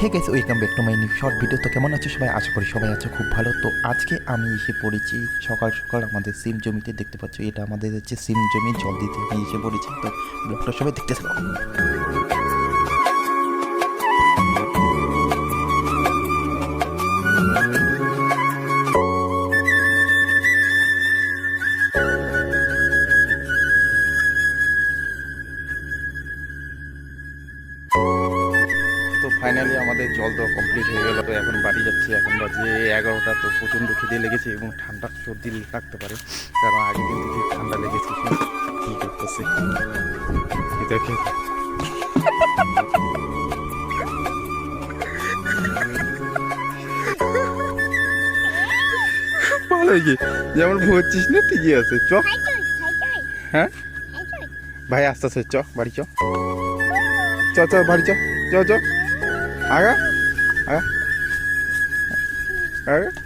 Hey guys welcome back to my new short video তো কেমন আছো সবাই? আশা করি সবাই আছো খুব ভালো। তো আজকে আমি এসে পড়েছি সকাল সকাল আমাদের সিম জমিতে। দেখতে পাচ্ছি, এটা আমাদের হচ্ছে সিম জমি, জল দিতে। এসে পড়েছি। তো ব্লগটা সবাই দেখতে থাকো। ফাইনালি আমাদের জল দেওয়া কমপ্লিট হয়ে গেল তো এখন বাড়ি যাচ্ছি। এখন বাজে এগারোটা তো প্রচণ্ড খিদে লেগেছে এবং ঠান্ডা সর্দি লাগতে পারে। কারণ আগের দিন থেকে ঠান্ডা লেগেছে। কি করতেছে? দেখে ভালো হয়েছে যেমন ভরছিস না? ঠিকই আছে। চ। হ্যাঁ? ভাই আস্তে আস্তে চ। বাড়ি চ। চ চ বাড়ি চ। চ চ। આગળ આગળ આગળ